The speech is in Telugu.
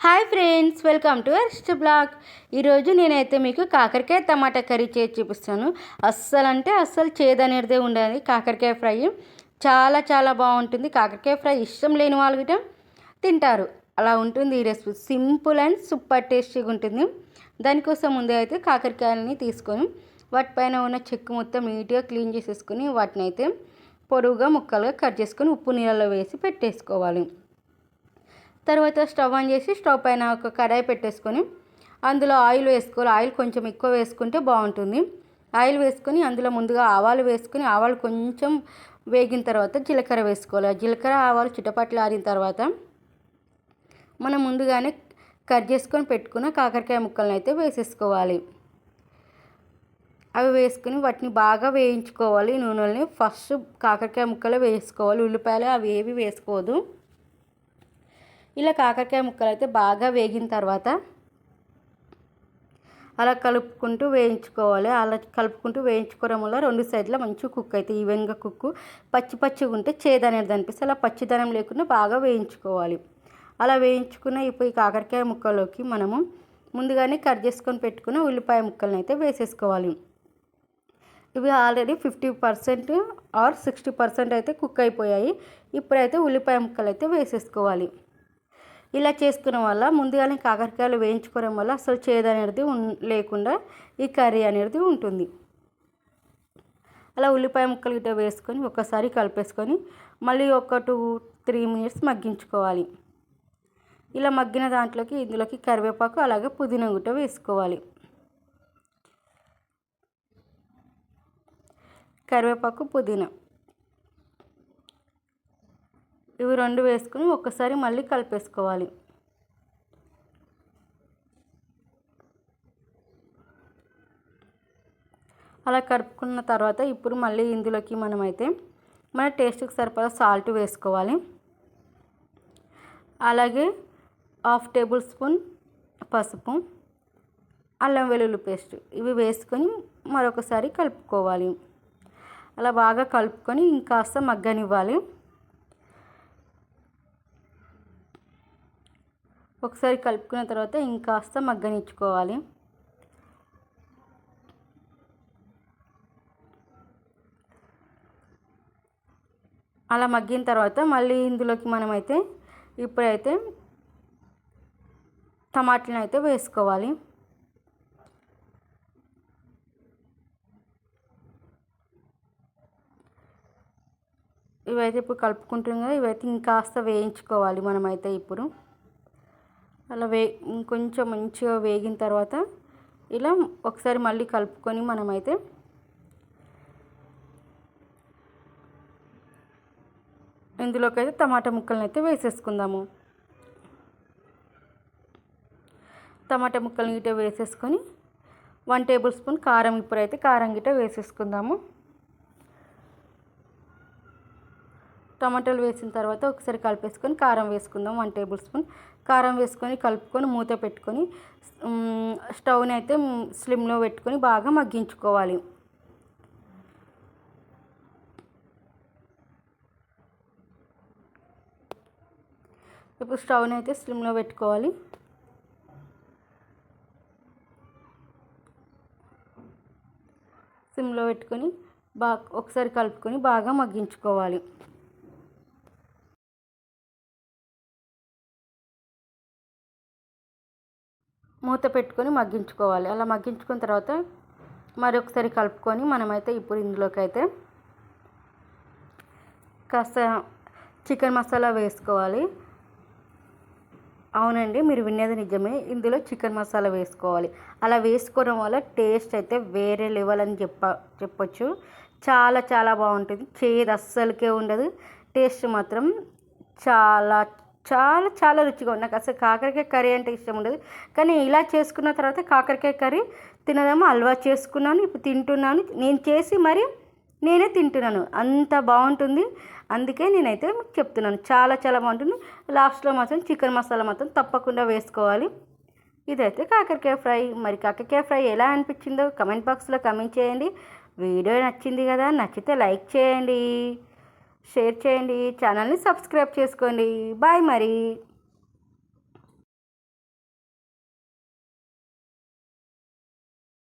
హాయ్ ఫ్రెండ్స్ వెల్కమ్ టు అరిస్ట్ బ్లాగ్. ఈరోజు నేనైతే మీకు కాకరకాయ టమాటా కర్రీ చేసి చూపిస్తాను. అస్సలు అంటే అస్సలు చేదనేదే ఉండదు. కాకరకాయ ఫ్రై చాలా చాలా బాగుంటుంది. కాకరకాయ ఫ్రై ఇష్టం లేని వాళ్ళు కూడా తింటారు. అలా ఉంటుంది ఈ రెసిపీ. సింపుల్ అండ్ సూపర్ టేస్టీగా ఉంటుంది. దానికోసం ముందే అయితే కాకరకాయలని తీసుకొని వాటిపైన ఉన్న చెక్కు మొత్తం నీట్గా క్లీన్ చేసేసుకొని వాటిని అయితే పొడవుగా ముక్కలుగా కట్ చేసుకొని ఉప్పు నీళ్ళలో వేసి పెట్టేసుకోవాలి. తర్వాత స్టవ్ ఆన్ చేసి స్టవ్ పైన ఒక కడాయి పెట్టేసుకొని అందులో ఆయిల్ వేసుకోవాలి. ఆయిల్ కొంచెం ఎక్కువ వేసుకుంటే బాగుంటుంది. ఆయిల్ వేసుకొని అందులో ముందుగా ఆవాలు వేసుకొని ఆవాలు కొంచెం వేగిన తర్వాత జీలకర్ర వేసుకోవాలి. జీలకర్ర ఆవాలు చిటపట్లు ఆరిన తర్వాత మనం ముందుగానే కట్ చేసుకొని పెట్టుకున్న కాకరకాయ ముక్కలను అయితే వేసేసుకోవాలి. అవి వేసుకుని వాటిని బాగా వేయించుకోవాలి. నూనెల్ని ఫస్ట్ కాకరకాయ ముక్కలు వేసుకోవాలి. ఉల్లిపాయలు అవి ఏవి వేసుకోవద్దు. ఇలా కాకరకాయ ముక్కలు అయితే బాగా వేగిన తర్వాత అలా కలుపుకుంటూ వేయించుకోవాలి. అలా కలుపుకుంటూ వేయించుకోవడం వల్ల రెండు సైడ్ల మంచి కుక్ అయితే ఈవెన్గా కుక్కు పచ్చి పచ్చిగా ఉంటే చేదనేది అనిపిస్తే అలా పచ్చిదనం లేకుండా బాగా వేయించుకోవాలి. అలా వేయించుకున్న ఇప్పుడు ఈ కాకరకాయ ముక్కలోకి మనము ముందుగానే కట్ చేసుకొని పెట్టుకున్న ఉల్లిపాయ ముక్కలను అయితే వేసేసుకోవాలి. ఇవి already fifty percent or sixty percent అయితే కుక్ అయిపోయాయి. ఇప్పుడైతే ఉల్లిపాయ ముక్కలు అయితే వేసేసుకోవాలి. ఇలా చేసుకున్న వల్ల ముందుగానే కాకరకాయలు వేయించుకోవడం వల్ల అసలు చేదు అనేది లేకుండా ఈ కర్రీ అనేది ఉంటుంది. అలా ఉల్లిపాయ ముక్కలు గిట్ట వేసుకొని ఒకసారి కలిపేసుకొని మళ్ళీ ఒక టూ త్రీ మినిట్స్ మగ్గించుకోవాలి. ఇలా మగ్గిన దాంట్లోకి ఇందులోకి కరివేపాకు అలాగే పుదీనా గుట్ట వేసుకోవాలి. కరివేపాకు పుదీనా. ఇవి రెండు వేసుకుని ఒక్కసారి మళ్ళీ కలిపేసుకోవాలి. అలా కలుపుకున్న తర్వాత ఇప్పుడు మళ్ళీ ఇందులోకి మనమైతే మన టేస్ట్కి సరిపడా సాల్ట్ వేసుకోవాలి. అలాగే హాఫ్ టేబుల్ స్పూన్ పసుపు అల్లం వెల్లుల్లి పేస్ట్ ఇవి వేసుకొని మరొకసారి కలుపుకోవాలి. అలా బాగా కలుపుకొని ఇంకాస్త మగ్గనివ్వాలి. ఒకసారి కలుపుకున్న తర్వాత ఇంకాస్త మగ్గనిచ్చుకోవాలి. అలా మగ్గిన తర్వాత మళ్ళీ ఇందులోకి మనమైతే ఇప్పుడైతే టమాటాలను అయితే వేసుకోవాలి. ఇవైతే ఇప్పుడు కలుపుకుంటున్నాం కదా ఇవైతే ఇంకాస్త వేయించుకోవాలి మనమైతే ఇప్పుడు. అలా వే ఇంకొంచెం మంచిగా వేగిన తర్వాత ఇలా ఒకసారి మళ్ళీ కలుపుకొని మనమైతే ఇందులోకి అయితే టమాటా ముక్కలను అయితే వేసేసుకుందాము. టమాటా ముక్కలు గిట్ట వేసేసుకొని వన్ టేబుల్ స్పూన్ కారం ఇప్పుడైతే కారం గిట్ట వేసేసుకుందాము. టమాటాలు వేసిన తర్వాత ఒకసారి కలిపేసుకొని కారం వేసుకుందాం. వన్ టేబుల్ స్పూన్ కారం వేసుకొని కలుపుకొని మూత పెట్టుకొని స్టవ్ని అయితే స్లిమ్లో పెట్టుకొని బాగా మగ్గించుకోవాలి. ఇప్పుడు స్టవ్ని అయితే స్లిమ్లో పెట్టుకోవాలి. సిమ్లో పెట్టుకొని బాగా ఒకసారి కలుపుకొని బాగా మగ్గించుకోవాలి. మూత పెట్టుకొని మగ్గించుకోవాలి. అలా మగ్గించుకున్న తర్వాత మరొకసారి కలుపుకొని మనమైతే ఇప్పుడు ఇందులోకి అయితే కాస్త చికెన్ మసాలా వేసుకోవాలి. అవునండి మీరు వినేది నిజమే. ఇందులో చికెన్ మసాలా వేసుకోవాలి. అలా వేసుకోవడం వల్ల టేస్ట్ అయితే వేరే లెవెల్ అని చెప్ప చెప్పొచ్చు. చాలా చాలా బాగుంటుంది. చేదు అస్సలకే ఉండదు. టేస్ట్ మాత్రం చాలా చాలా చాలా రుచిగా ఉంది. నాకు అసలు కాకరకాయ కర్రీ అంటే ఇష్టం ఉండదు. కానీ ఇలా చేసుకున్న తర్వాత కాకరకాయ కర్రీ తినదేమో అలవాటు చేసుకున్నాను ఇప్పుడు తింటున్నాను. నేను చేసి మరి నేనే తింటున్నాను. అంత బాగుంటుంది. అందుకే నేనైతే మీకు చెప్తున్నాను. చాలా చాలా బాగుంటుంది. లాస్ట్లో మాత్రం చికెన్ మసాలా మాత్రం తప్పకుండా వేసుకోవాలి. ఇదైతే కాకరకాయ ఫ్రై. మరి కాకరకాయ ఫ్రై ఎలా అనిపించిందో కమెంట్ బాక్స్లో కమెంట్ చేయండి. వీడియో నచ్చింది కదా నచ్చితే లైక్ చేయండి. షేర్ చేయండి. ఛానల్ని సబ్స్క్రైబ్ చేసుకోండి. బాయ్ మరి.